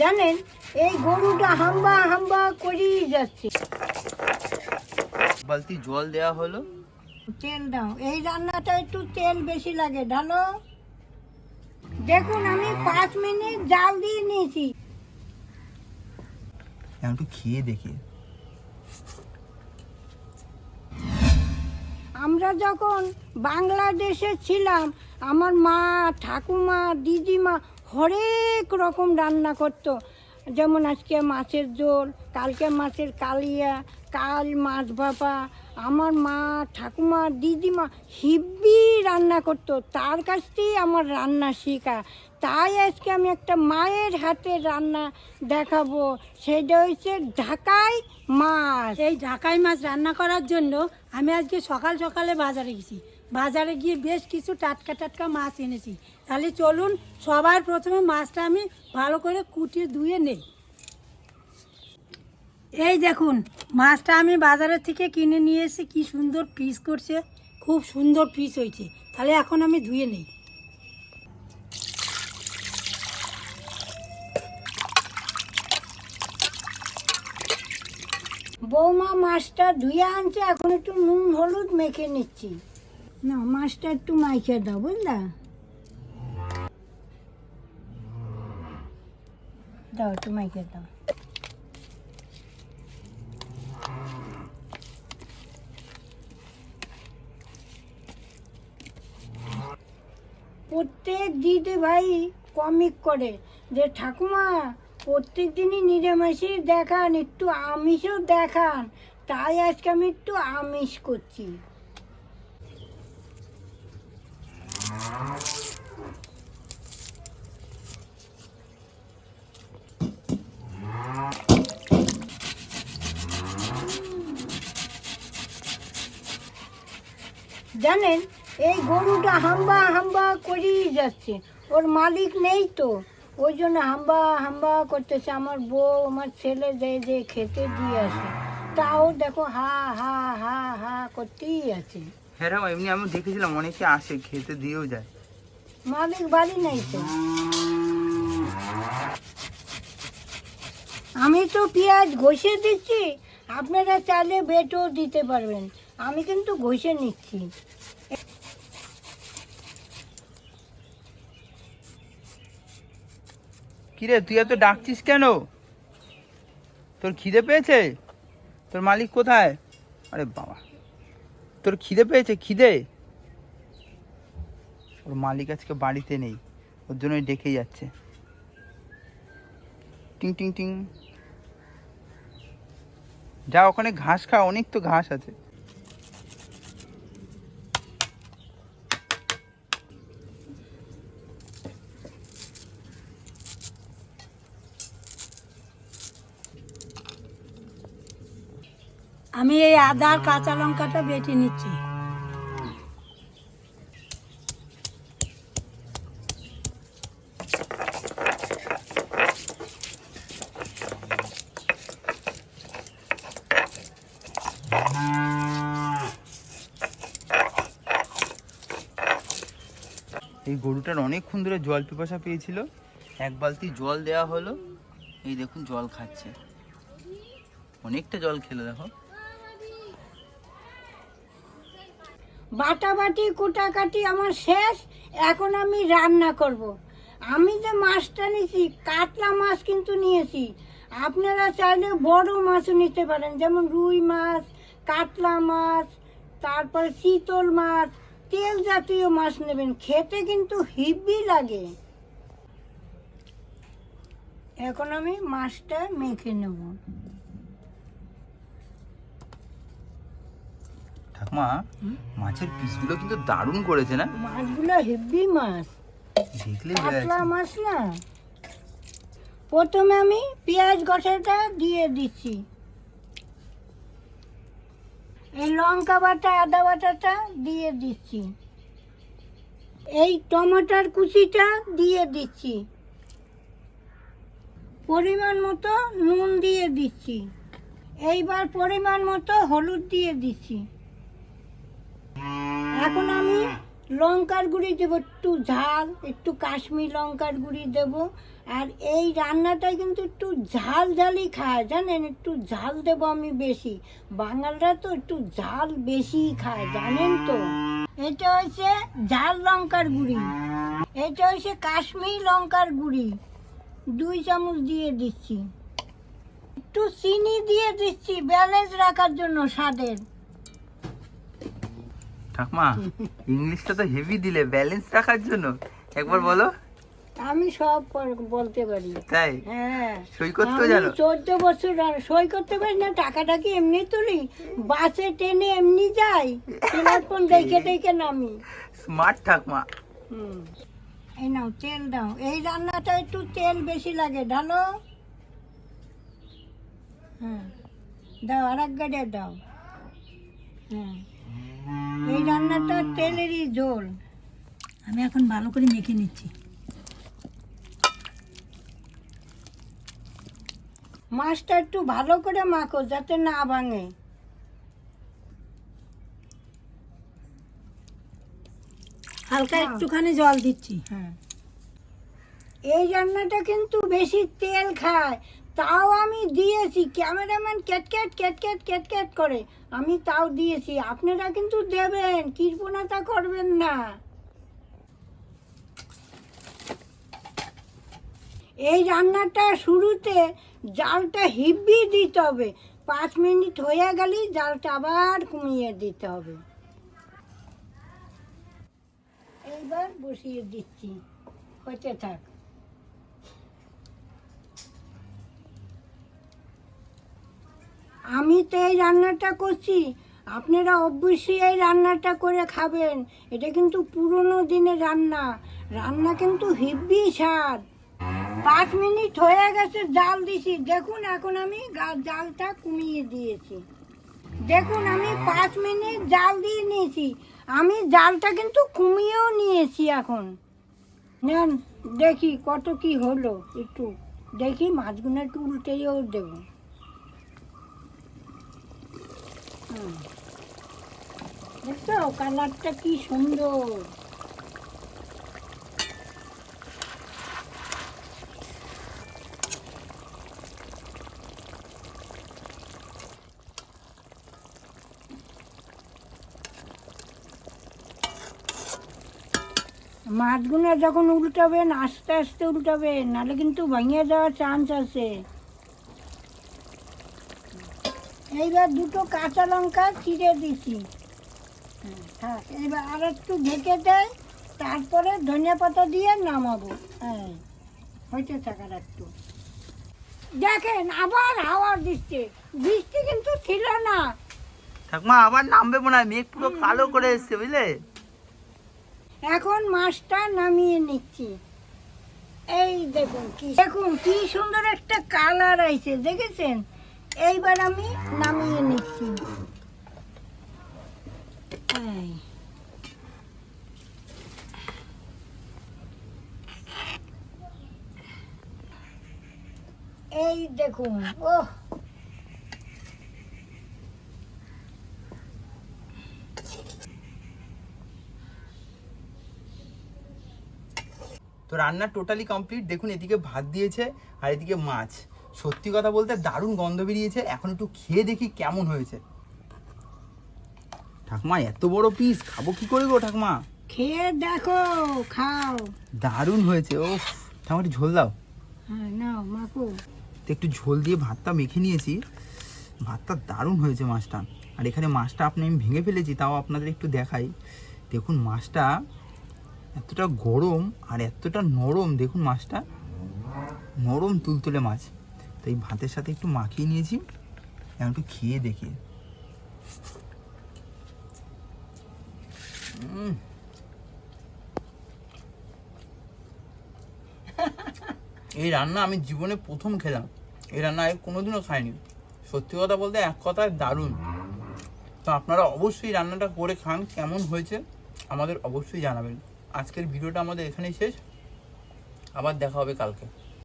জানেন এই গরুটা হাম্বা হাম্বা করেই যাচ্ছে। বালতি জল দেয়া হলো। তেল দাও। এই রান্নাটা একটু তেল বেশি লাগে ঢালো। দেখুন আমি পাঁচ মিনিট জাল দিয়ে নিয়েছি। একটু খেয়ে দেখি। আমরা যখন বাংলাদেশে ছিলাম আমার মা ঠাকুমা দিদিমা হরেক রকম রান্না করতো। যেমন আজকে মাছের ঝোল, কালকে মাছের কালিয়া, কাল মাছ ভাপা। আমার মা, ঠাকুমা, দিদিমা হিব্বি রান্না করতো। তার কাছ থেকেই আমার রান্না শেখা। তাই আজকে আমি একটা মায়ের হাতে রান্না দেখাবো। সেটা হচ্ছে ঢাকায় মাছ। এই ঢাকাই মাছ রান্না করার জন্য আমি আজকে সকাল সকালে বাজারে গেছি। বাজারে গিয়ে বেশ কিছু টাটকা টাটকা মাছ এনেছি। তাহলে চলুন, সবার প্রথমে মাছটা আমি ভালো করে কুটিয়ে ধুয়ে নেই। এই দেখুন, মাছটা আমি বাজারের থেকে কিনে নিয়ে এসে কি সুন্দর পিস করছে, খুব সুন্দর পিস হয়েছে। তাহলে এখন আমি ধুয়ে নেই। বৌমা মাছটা ধুয়ে আনছে, এখন একটু নুন, হলুদ মেখে নিচ্ছি। না, মাছটা একটু মাইখে দাও, বুঝলা? দাও, একটু মাইখে দাও। প্রত্যেক দিদি ভাই কমিক করে যে, ঠাকুমা, প্রত্যেক দিনই নিরামিষই দেখান, একটু আমিষও দেখান। তাই আজকে আমি একটু আমিষ করছি। জানেন, এই গরুটা হাম্বা হাম্বা করেই যাচ্ছে। ওর মালিক নেই তো। ওই জন্য হাম্বা হাম্বা করতেছে। আমার বউ, আমার ছেলে যে যে খেতে দিয়ে আসে, তাও দেখো হা হা হা হা করতেই আছে। হ্যাঁ এমনি আমি দেখেছিলাম অনেকে আসে খেতে দিয়েও যায়। মালিক বাড়ি নেই তো। আমি তো পেঁয়াজ ঘষে দিচ্ছি আপনারা চাইলে বেটও দিতে পারবেন। আমি কিন্তু ঘষে নিচ্ছি। কিরে তুই এত ডাকছিস কেন? তোর খিদে পেয়েছে? তোর মালিক কোথায়? আরে বাবা। তোর খিদে পেয়েছে? খিদে? ওর মালিক আজকে বাড়িতে নেই, ওর জন্যই ডেকে যাচ্ছে। টিং টিং টিং। যা, ওখানে ঘাস খা, অনেক তো ঘাস আছে। আমি এই আদা আর কাঁচা লঙ্কাটা বেটে নিচ্ছি। এই গরুটার অনেকক্ষণ ধরে জল পিপাসা পেয়েছিল। এক বালতি জল দেওয়া হলো। এই দেখুন, জল খাচ্ছে। অনেকটা জল খেলো, দেখো। বাটাবাটি, কুটাকাটি আমার শেষ, এখন আমি রান্না করব। আমি যে মাছটা নিয়েছি কাতলা মাছ কিন্তু নিয়েছি। আপনারা চাইলে বড় মাছও নিতে পারেন, যেমন রুই মাছ, কাতলা মাছ, তারপর চিতল মাছ, তেল জাতীয় মাছ নেবেন, খেতে কিন্তু হিব্বি লাগে। এখন আমি মাছটা মেখে নেব। ঠাকুমা মাছের পিসগুলো কিন্তু দারুণ করেছে না? মাছগুলো হেব্বি মাছ। দেখলে যাচ্ছে। মাছ না। প্রথমে আমি পেঁয়াজ গঠাটা দিয়ে দিচ্ছি। এই লঙ্কা বাটা আদা বাটাটা দিয়ে দিচ্ছি। এই টমাটার কুচিটা দিয়ে দিচ্ছি। পরিমাণ মতো নুন দিয়ে দিচ্ছি। এইবার পরিমাণ মতো হলুদ দিয়ে দিচ্ছি। এখন আমি লঙ্কার গুঁড়ি দেবো, একটু ঝাল, একটু কাশ্মীর লঙ্কার গুঁড়ি দেব। আর এই রান্নাটা কিন্তু একটু ঝাল ঝালই খায়, জানেন? একটু ঝাল দেবো আমি বেশি। বাঙালরা তো একটু ঝাল বেশি খায়, জানেন তো? এটা হচ্ছে ঝাল লঙ্কার গুঁড়ি। এটা হচ্ছে কাশ্মীর লঙ্কার গুঁড়ি। দুই চামচ দিয়ে দিচ্ছি। একটু চিনি দিয়ে দিচ্ছি, ব্যালেন্স রাখার জন্য স্বাদের। ঠাকমা ইংলিশটা তো হেভি দিলে ব্যালেন্স রাখার জন্য। একবার বলো। আমি সব বলতে পারি। তাই? হ্যাঁ। সই করতেও আমি জানো? চোদ্দ বছর সই করতে পারি না টাকাটা কি এমনি তুলি বাসে ট্রেনে এমনি যাই ফোন দেখে দেখে নামি। স্মার্ট ঠাকমা। হুম। এই নাও তেল দাও। এই রান্নাটা একটু তেল বেশি লাগে ঢালো। হ্যাঁ। দাও আর এক গাড়ি দাও। হ্যাঁ। এই রান্নাটা তেলেরই ঝোল। আমি এখন ভালো করে মেখে নিচ্ছি। মাছটা একটু ভালো করে মাখো যাতে না ভাঙে। হালকা একটুখানি জল দিচ্ছি। হ্যাঁ। এই রান্নাটা কিন্তু বেশি তেল খায়। তাও আমি দিয়েছি। ক্যামেরাম্যান ক্যাটক্যাট ক্যাটক্যাট ক্যাটক্যাট করে। আমি তাও দিয়েছি। আপনারা কিন্তু দেবেন, কৃপণতা করবেন না। এই রান্নাটা শুরুতে জালটা হিব্বি দিতে হবে। পাঁচ মিনিট হয়ে গেলেই জালটা আবার কমিয়ে দিতে হবে। এইবার বসিয়ে দিচ্ছি। হতে থাক। আমি তো এই রান্নাটা করছি। আপনারা অবশ্যই এই রান্নাটা করে খাবেন। এটা কিন্তু পুরনো দিনের রান্না। রান্না কিন্তু হিব্বি স্বাদ। পাঁচ মিনিট হয়ে গেছে, জাল দিছি। দেখুন, এখন আমি জালটা কমিয়ে দিয়েছি। দেখুন, আমি পাঁচ মিনিট জাল দিয়ে নিয়েছি। আমি জালটা কিন্তু কমিয়েও নিয়েছি এখন। নেন, দেখি কত কি হলো। একটু দেখি, মাছগুলো একটু উল্টেও দেবো। দেখছ? কালারটা কি সুন্দর। মাছগুলো যখন উল্টাবেন, আস্তে আস্তে উল্টাবেন, নাহলে কিন্তু ভেঙে যাওয়ার চান্স আছে। এইবার দুটো কাঁচা লঙ্কা চিড়ে দিছি। হ্যাঁ, এবার আর একটু ঢেকে দেয় তারপরে ধনিয়া পাতা দিয়ে নামাবো। হ্যাঁ হইতে থাকার একটু। দেখেন আবার হাওয়া দিচ্ছে। বৃষ্টি কিন্তু ছিল না। ঠাকমা আবার নামবে মনে হয়। মেঘ পুরো কালো করে এসছে বুঝলে? এখন মাছটা নামিয়ে নিচ্ছি। এই দেখুন কি দেখুন কি সুন্দর একটা কালার আইছে দেখেছেন? এইবার আমি নামিয়ে নিচ্ছি। এই। দেখুন, ওহ। তো রান্না টোটালি কমপ্লিট দেখুন, এদিকে ভাত দিয়েছে আর এদিকে মাছ। সত্যি কথা বলতে দারুণ গন্ধ বেরিয়েছে। এখন একটু খেয়ে দেখি কেমন হয়েছে। ঠাকমা এত বড় পিস খাব কি করে গো ঠাকমা? খেয়ে দেখো খাও। দারুণ হয়েছে ও ঠাকমা একটু ঝোল দাও। হ্যাঁ নাও মাকু তো একটু ঝোল দিয়ে ভাতটা মেখে নিয়েছি। ভাতটা দারুণ হয়েছে মাছটা। আর এখানে মাছটা আপনি আমি ভেঙে ফেলেছি তাও আপনাদের একটু দেখাই। দেখুন মাছটা এতটা গরম আর এতটা নরম দেখুন মাছটা। নরম তুলতুলে মাছ। তো এই ভাতের সাথে একটু মাখিয়ে নিয়েছি এখন একটু খেয়ে দেখি। এই রান্না আমি জীবনে প্রথম খেলাম। এই রান্না আগে কোনোদিনও খাইনি। সত্যি কথা বলতে এক কথায় দারুণ। তো আপনারা অবশ্যই রান্নাটা করে খান, কেমন হয়েছে আমাদের অবশ্যই জানাবেন। আজকের ভিডিওটা আমাদের এখানেই শেষ। আবার দেখা হবে কালকে।